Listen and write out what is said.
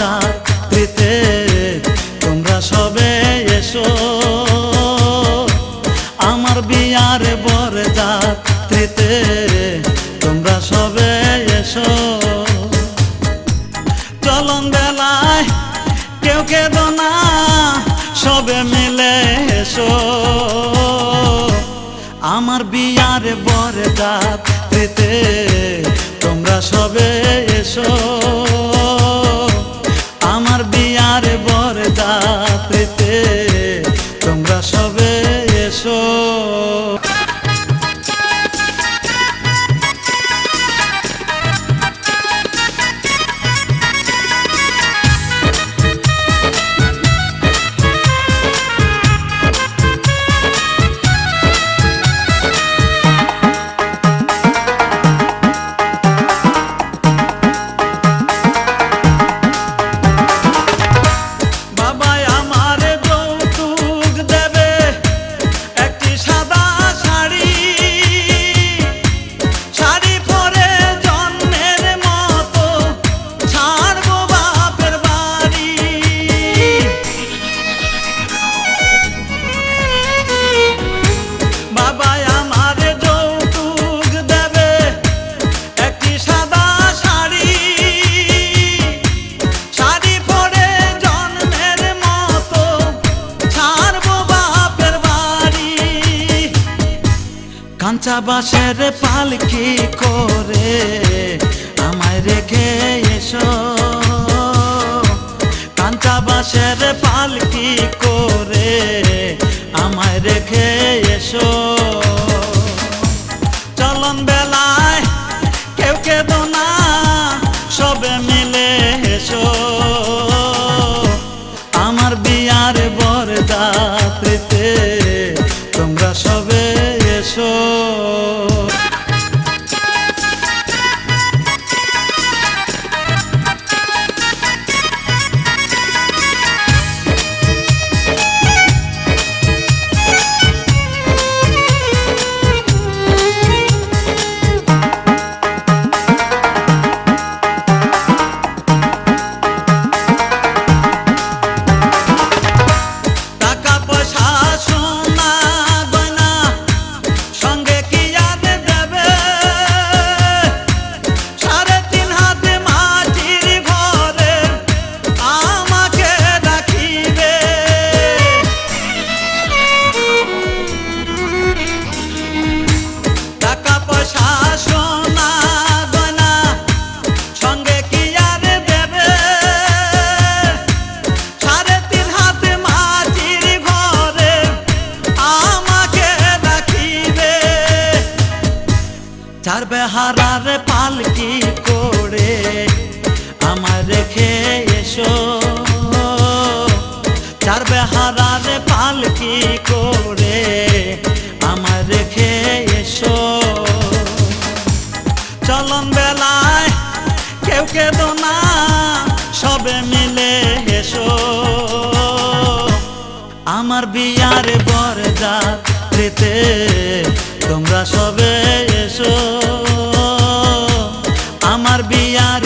যাত্রীতে তোমরা সবে এসো। আমার বিয়ার বর যাত্রীতে তোমরা সবে এসো। চলন বেলায় কেউ কেদ না, সবে মিলে এসো। আমার বিয়ার বর যাত্রীতে তোমরা সবে কাঁচা বাসের পালকি করে? আমায় রেখে এসো। কাঁচা বাসের পালকি করে? আমায় রেখে এসো। চার বেহারার পালকি করে আমার রেখে এসো। চার বেহারার পালকি করে আমার রেখে এসো। চলন বেলায় কেউ কেদ না, সবে মিলে এসো। আমার বিয়ার বর যাত্রীতে তোমরা সবে এসো। আমার বিয়ার